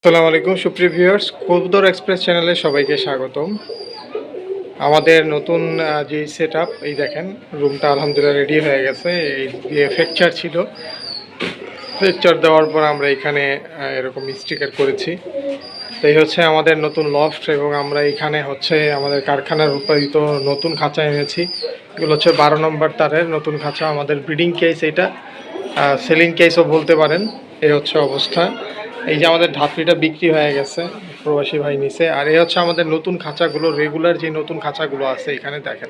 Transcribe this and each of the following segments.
আসসালামু আলাইকুম, সুপ্রিয় ভিউয়ার্স। কবুতর এক্সপ্রেস চ্যানেলে সবাইকে স্বাগতম। আমাদের নতুন যে সেট এই দেখেন রুমটা আলহামদুলিল্লাহ রেডি হয়ে গেছে। এই যে ফ্র্যাকচার ছিল। ফ্র্যাকচার দেওয়ার পর আমরা এখানে এরকম স্টিকার করেছি। তো হচ্ছে আমাদের নতুন লফট এবং আমরা এখানে হচ্ছে আমাদের কারখানার উৎপাদিত নতুন খাঁচা এনেছি। এগুলো হচ্ছে বারো নম্বর তারের নতুন খাঁচা, আমাদের ব্রিডিং কেস এটা। সেলিং কেসও বলতে পারেন, এই হচ্ছে অবস্থা। এই যে আমাদের ধাত্রীটা বিক্রি হয়ে গেছে, প্রবাসী ভাই নিচে আর এই হচ্ছে আমাদের নতুন খাঁচাগুলো রেগুলার যে নতুন খাঁচাগুলো আছে এখানে দেখেন।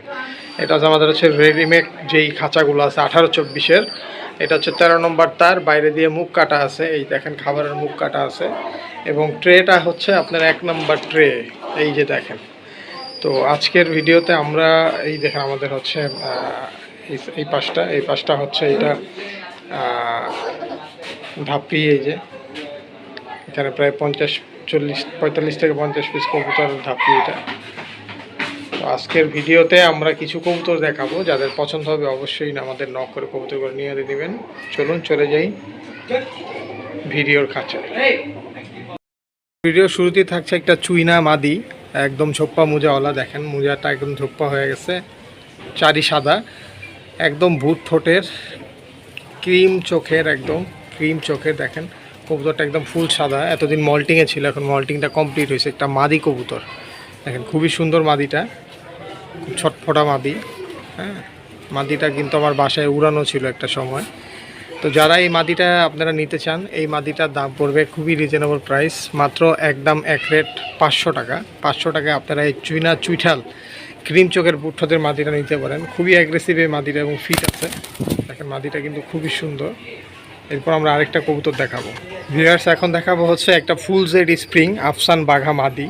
এটা হচ্ছে আমাদের হচ্ছে রেডিমেড যেই খাঁচাগুলো আছে, আঠারো চব্বিশের। এটা হচ্ছে তেরো নম্বর তার, বাইরে দিয়ে মুখ কাটা আছে। এই দেখেন খাবারের মুখ কাটা আছে। এবং ট্রেটা হচ্ছে আপনার এক নম্বর ট্রে এই যে দেখেন। তো আজকের ভিডিওতে আমরা, এই দেখেন আমাদের হচ্ছে এই- পাশটা, এই পাশটা হচ্ছে এটা ধাপি এই যে। এখানে প্রায় পঞ্চাশ, চল্লিশ, পঁয়তাল্লিশ থেকে পঞ্চাশ পিস কবুতর ধাপি এটা। তো আজকের ভিডিওতে আমরা কিছু কবুতর দেখাবো, যাদের পছন্দ হবে অবশ্যই আমাদের নক করে কবুতরগুলো নিয়ে দিবেন। চলুন, চলে যাই ভিডিওর খাঁচায় ভিডিও শুরুতেই থাকছে একটা চুইনা মাদি, একদম ঝোপ্পা মোজাওয়ালা, দেখেন মোজাটা একদম ঝোপ্পা হয়ে গেছে, চারি সাদা, একদম ভূত ঠোঁটের, ক্রিম চোখের, একদম ক্রিম চোখের, দেখেন। কবুতরটা একদম ফুল সাদা। এতদিন মল্টিংয়ে ছিল, এখন মল্টিংটা কমপ্লিট হয়েছে। একটা মাদি কবুতর। দেখেন, খুবই সুন্দর মাদিটা। খুব ছটফটা মাদি। হ্যাঁ মাদিটা কিন্তু আমার বাসায় উড়ানো ছিল একটা সময়। তো যারা এই মাদিটা আপনারা নিতে চান, এই মাদিটার দাম পড়বে খুবই রিজনেবল প্রাইস মাত্র একদম এক রেট পাঁচশো টাকা। পাঁচশো টাকায় আপনারা এই চুইনা চুইঠাল ক্রিম চোখের বুট্ঠদের মাদিটা নিতে পারেন। খুবই অ্যাগ্রেসিভ এই মাদিটা এবং ফিট আছে। দেখেন, মাদিটা কিন্তু খুবই সুন্দর। এরপর আমরা আরেকটা কবুতর দেখাবো। ভিউয়ার্স এখন দেখাবো হচ্ছে একটা ফুল জেড স্প্রিং আফসান বাঘা মাদি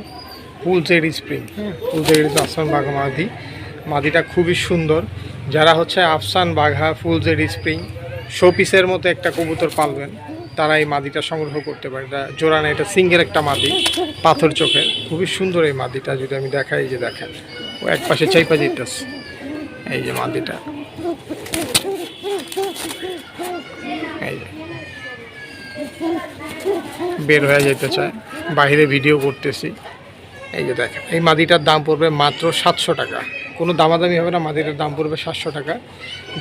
ফুল জেড স্প্রিং হ্যাঁ ফুল জেড আফসান বাঘা মাদি মাদিটা খুবই সুন্দর। যারা হচ্ছে আফসান বাঘা ফুল জেড স্প্রিং শো পিসের মতো একটা কবুতর পালবেন, তারা এই মাদিটা সংগ্রহ করতে পারে। এটা জোড়া না, এটা সিঙ্গের একটা মাদি, পাথর চোখের। খুবই সুন্দর এই মাদিটা, যদি আমি দেখাই যে দেখেন, ও এক পাশে চাইপা যেতেছে এই যে মাদিটা এই যে বের হয়ে যেতে চায়। বাইরে ভিডিও করতেছি। এই যে দেখেন, এই মাদিটার দাম পড়বে মাত্র সাতশো টাকা। কোনো দামাদামি হবে না, মাদিটার দাম পড়বে সাতশো টাকা।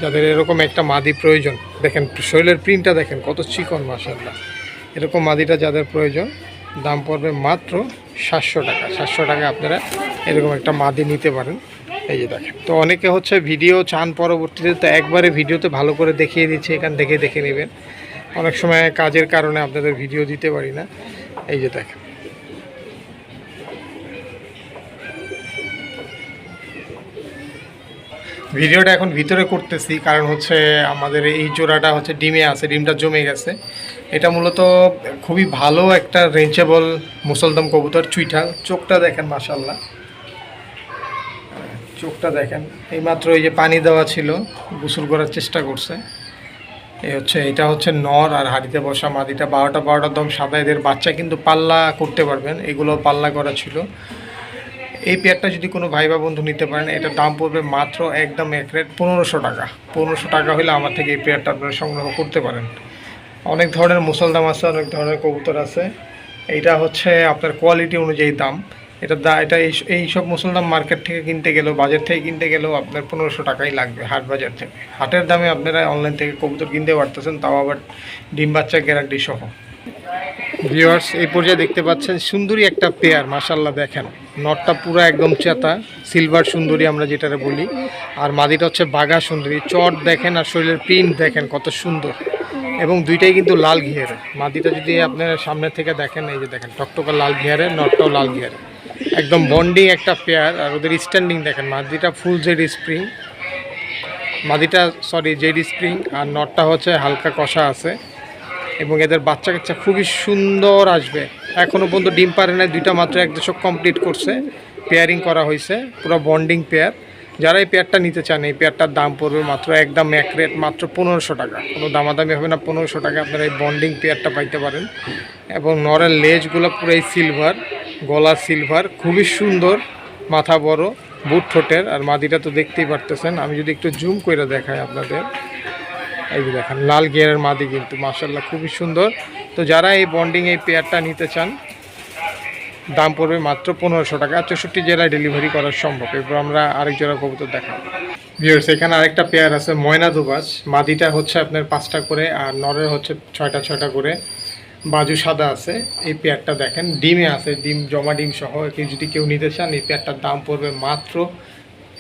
যাদের এরকম একটা মাদি প্রয়োজন, দেখেন শরীরের প্রিন্টটা দেখেন কত চিকন মাসাল্লাহ এরকম মাদিটা যাদের প্রয়োজন, দাম পড়বে মাত্র সাতশো টাকা। সাতশো টাকা আপনারা এরকম একটা মাদি নিতে পারেন। এই যে দেখেন, তো অনেকে হচ্ছে ভিডিও চান পরবর্তীতে, তো একবারে ভিডিওতে ভালো করে দেখিয়ে দিচ্ছে, এখান থেকে দেখে নেবেন। অনেক সময় কাজের কারণে আপনাদের ভিডিও দিতে পারি না। এই যে দেখেন। ভিডিওটা এখন ভিতরে করতেছি, কারণ হচ্ছে আমাদের এই জোড়াটা হচ্ছে ডিমে আছে, ডিমটা জমে গেছে। এটা মূলত খুবই ভালো একটা রেঞ্চেবল মুসলদম কবুতর, চুইঠা। চোখটা দেখেন মাসাল্লাহ চোখটা দেখেন। এইমাত্র এই যে পানি দেওয়া ছিল, গোসল করার চেষ্টা করছে। এই হচ্ছে, এটা হচ্ছে নর আর হাড়িতে বসা মাদিটা বারোটা বারোটা দম সাদা। এদের বাচ্চা কিন্তু পাল্লা করতে পারবেন। এগুলো পাল্লা করা ছিল। এই পেয়ারটা যদি কোনো ভাই বা বন্ধু নিতে পারেন, এটার দাম পড়বে মাত্র একদম এক রেট পনেরোশো টাকা। পনেরোশো টাকা হলে আমার থেকে এই পেয়ারটা আপনারা সংগ্রহ করতে পারেন। অনেক ধরনের মুসলদাম আছে, অনেক ধরনের কবুতর আছে। এইটা হচ্ছে আপনার কোয়ালিটি অনুযায়ী দাম। এটা দা, এটা এই সব মুসলদাম মার্কেট থেকে কিনতে গেলেও, বাজার থেকে কিনতে গেলেও আপনার পনেরোশো টাকাই লাগবে হাট বাজার থেকে। হাটের দামে আপনারা অনলাইন থেকে কবুতর কিনতে পারতেছেন, তাও আবার ডিম বাচ্চা গ্যারান্টি সহ। ভিউয়ার্স এই পর্যায়ে দেখতে পাচ্ছেন সুন্দরী একটা পেয়ার মাসাল্লাহ দেখেন। নটটা পুরো একদম চেতা সিলভার সুন্দরী আমরা যেটারে বলি। আর মাদিটা হচ্ছে বাঘা সুন্দরী। চট দেখেন আর শরীরের প্রিন্ট দেখেন কত সুন্দর। এবং দুইটাই কিন্তু লাল ঘিয়ারে। মাদিটা যদি আপনার সামনে থেকে দেখেন, এই যে দেখেন, টকটকা লাল ঘিয়ারে নটটাও লাল ঘিয়ারে একদম বন্ডিং একটা পেয়ার আর ওদের স্ট্যান্ডিং দেখেন, মাদিটা ফুল জেড স্প্রিং মাদিটা সরি জেড স্প্রিং আর নটটা হচ্ছে হালকা কষা আছে। এবং এদের বাচ্চা কাচ্চা খুবই সুন্দর আসবে। এখনও পর্যন্ত ডিম পারে না দুইটা মাত্র এক দশক কমপ্লিট করছে। পেয়ারিং করা হয়েছে, পুরো বন্ডিং পেয়ার যারা এই পেয়ারটা নিতে চান, এই পেয়ারটার দাম পড়বে মাত্র একদম এক রেট মাত্র পনেরোশো টাকা। কোনো দামাদামি হবে না, পনেরোশো টাকা আপনারা এই বন্ডিং পেয়ারটা পাইতে পারেন। এবং নরের লেজগুলো পুরাই সিলভার গলা সিলভার খুবই সুন্দর, মাথা বড়, বুট ঠোঁটের, আর মাদিটা তো দেখতেই পারতেছেন। আমি যদি একটু জুম করে দেখাই আপনাদের। এই যে দেখেন, লাল গিয়ারের মাদি কিন্তু মার্শাল্লাহ খুবই সুন্দর। তো যারা এই বন্ডিং এই পেয়ারটা নিতে চান, দাম পড়বে মাত্র পনেরোশো টাকা। চৌষট্টি জেলায় ডেলিভারি করা সম্ভব। এরপর আমরা আরেক জোড়া কবুতর দেখাবো। ভিউয়ার্স এখানে আরেকটা পেয়ার আছে, ময়না দুবাস মাদিটা হচ্ছে আপনার পাঁচটা করে, আর নরের হচ্ছে ছয়টা ছয়টা করে। বাজু সাদা আছে, এই পেয়ারটা দেখেন, ডিমে আছে, ডিম, জমা ডিম সহ, কেউ যদি কেউ নিতে চান, এই পেয়ারটার দাম পড়বে মাত্র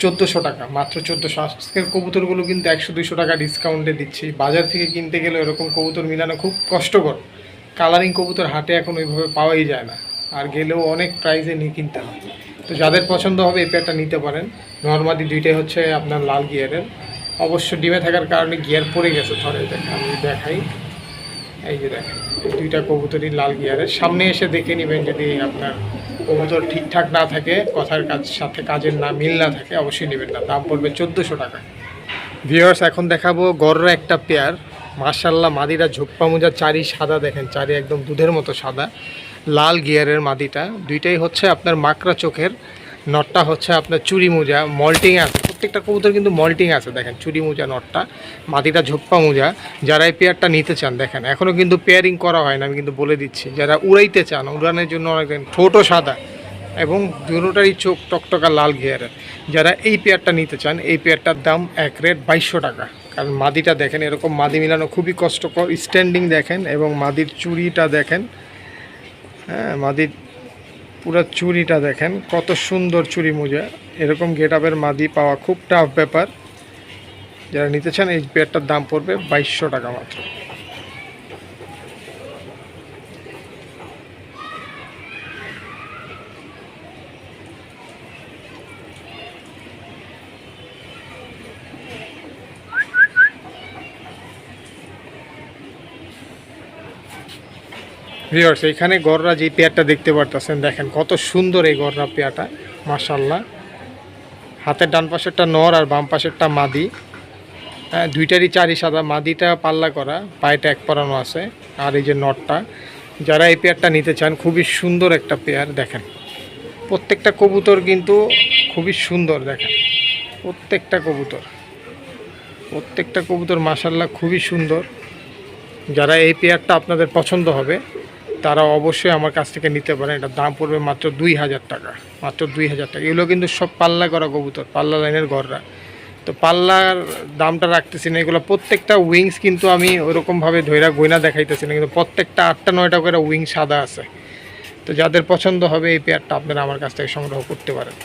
চোদ্দোশো টাকা, মাত্র চোদ্দোশো। আজকের কবুতরগুলো কিন্তু একশো দুশো টাকা ডিসকাউন্টে দিচ্ছি। বাজার থেকে কিনতে গেলে এরকম কবুতর মিলানো খুব কষ্টকর। কালারিং কবুতর হাটে এখন ওইভাবে পাওয়াই যায় না। আর গেলেও অনেক প্রাইসে নিয়ে কিনতে হয়। তো যাদের পছন্দ হবে এই পেয়ারটা নিতে পারেন। নর্মালি দুইটাই হচ্ছে আপনার লাল গিয়ারের অবশ্য ডিমে থাকার কারণে গিয়ার পড়ে গেছে, ধরে দেখেন আমি দেখাই। এই যে দেখেন দুইটা কবুতরই লাল গিয়ারের সামনে এসে দেখে নেবেন যদি আপনার কবুতর ঠিকঠাক না থাকে, কথার কাজ, সাথে কাজের না, মিল না থাকে, অবশ্যই নেবেন না। দাম পড়বে চোদ্দোশো টাকা। ভিউয়ার্স এখন দেখাবো গররা একটা পেয়ার মার্শাল্লাহ মাদিরা ঝোপ্পা মোজা চারি সাদা, দেখেন চারি একদম দুধের মতো সাদা। লাল গিয়ারের মাদিটা। দুইটাই হচ্ছে আপনার মাকড়া চোখের, নটটা হচ্ছে আপনার চুরি মোজা, মল্টিং আছে। প্রত্যেকটা কবুতর কিন্তু মল্টিং আছে, দেখেন, চুরি মোজা, নটটা মাদিটা ঝোপ্পা মোজা, যারা এই পেয়ারটা নিতে চান, দেখেন এখনও কিন্তু পেয়ারিং করা হয় না, আমি কিন্তু বলে দিচ্ছি, যারা উড়াইতে চান, উড়ানোর জন্য অনেক ছোটো সাদা এবং দুটোটারই চোখ টকটকা লাল ঘিয়ারের যারা এই পেয়ারটা নিতে চান, এই পেয়ারটার দাম এক রেট বাইশশো টাকা। কারণ মাদিটা দেখেন, এরকম মাদি মিলানো খুবই কষ্টকর স্ট্যান্ডিং দেখেন এবং মাদির চুড়িটা দেখেন হ্যাঁ মাদির পুরো চুরিটা দেখেন, কত সুন্দর চুরি মোজা। এরকম গেট আপের মাদি পাওয়া খুব টাফ ব্যাপার। যারা নিতে চান, এই পেয়ারটার দাম পড়বে বাইশশো টাকা মাত্র। ভিউয়ার্স এখানে গররা যে পেয়ারটা দেখতে পারতেছেন, দেখেন কত সুন্দর এই গররা পেয়ারটা মাশাল্লাহ হাতের ডান পাশেরটা নর আর বাম পাশেরটা মাদি। হ্যাঁ দুইটারই চারি সাদা, মাদিটা পাল্লা করা, পায়েটা এক পরানো আছে, আর এই যে নটটা যারা এই পেয়ারটা নিতে চান, খুবই সুন্দর একটা পেয়ার, দেখেন। প্রত্যেকটা কবুতর কিন্তু খুবই সুন্দর, দেখেন। প্রত্যেকটা কবুতর প্রত্যেকটা কবুতর মাসাল্লাহ খুবই সুন্দর। যারা এই পেয়ারটা আপনাদের পছন্দ হবে তারা অবশ্যই আমার কাছ থেকে নিতে পারেন। এটা দাম পড়বে মাত্র দুই হাজার টাকা, মাত্র দুই হাজার টাকা। এগুলো কিন্তু সব পাল্লা করা কবুতর, পাল্লা লাইনের ঘররা তো পাল্লার দামটা রাখতেছি না, এগুলো প্রত্যেকটা উইংস কিন্তু আমি ওরকমভাবে ধৈরা গয়না দেখাইতেছি না, কিন্তু প্রত্যেকটা আটটা নয়টা করে উইং সাদা আছে। তো যাদের পছন্দ হবে এই পেয়ারটা আপনারা আমার কাছ থেকে সংগ্রহ করতে পারেন।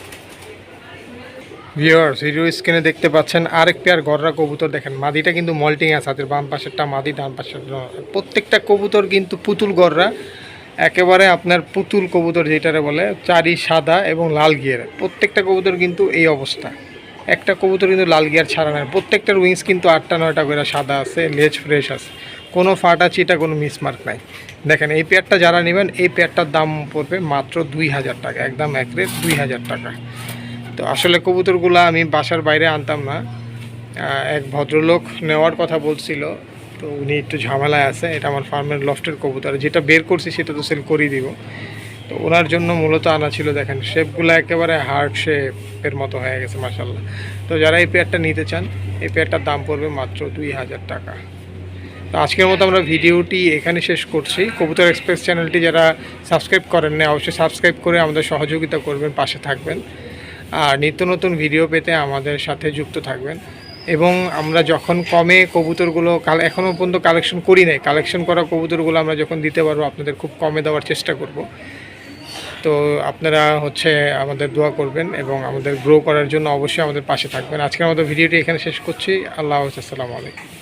ভিওয়ার্স ভিডিও স্ক্রিনে দেখতে পাচ্ছেন আরেক পেয়ার গররা কবুতর। দেখেন, মাদিটা কিন্তু মল্টিং আছে হাতের বাম পাশেরটা মাদি, ডান পাশের প্রত্যেকটা কবুতর কিন্তু পুতুল গররা। একেবারে আপনার পুতুল কবুতর যেটারে বলে, চারি, সাদা এবং লাল গিয়ার। প্রত্যেকটা কবুতর কিন্তু এই অবস্থা। একটা কবুতর কিন্তু লাল গিয়ার ছাড়া নেয় প্রত্যেকটার উইংস কিন্তু আটটা, নয়টা করে সাদা আছে, লেজ ফ্রেশ আছে। কোনো ফাটা চিটা, কোনো মিসমার্ক নাই। দেখেন, এই পেয়ারটা যারা নেবেন, এই পেয়ারটার দাম পড়বে মাত্র দুই হাজার টাকা। একদম এক রেট দুই হাজার টাকা। তো আসলে কবুতরগুলো আমি বাসার বাইরে আনতাম না। এক ভদ্রলোক নেওয়ার কথা বলছিল, তো উনি একটু ঝামেলায় আছে, এটা আমার ফার্মের লফটের কবুতর, যেটা বের করছি সেটা তো সেল করেই দিব। তো ওনার জন্য মূলত আনা ছিল, দেখেন শেপগুলো একেবারে হার্ট শেপের মতো হয়ে গেছে মাসাল্লাহ তো যারা এই পেয়ারটা নিতে চান, এই পেয়ারটার দাম পড়বে মাত্র দুই হাজার টাকা। তো আজকের মতো আমরা ভিডিওটি এখানে শেষ করছি। কবুতর এক্সপ্রেস চ্যানেলটি যারা সাবস্ক্রাইব করেন না অবশ্যই সাবস্ক্রাইব করে আমাদের সহযোগিতা করবেন, পাশে থাকবেন। আর নিত্য নতুন ভিডিও পেতে আমাদের সাথে যুক্ত থাকবেন। এবং আমরা যখন কমে কবুতরগুলো কাল এখনও পর্যন্ত কালেকশন করি নাই। কালেকশন করা কবুতরগুলো আমরা যখন দিতে পারব আপনাদের খুব কমে দেওয়ার চেষ্টা করব। তো আপনারা হচ্ছে আমাদের দোয়া করবেন এবং আমাদের গ্রো করার জন্য অবশ্যই আমাদের পাশে থাকবেন। আজকের মতো ভিডিওটি এখানে শেষ করছি। আল্লাহ হাফেজ, আসসালামু আলাইকুম।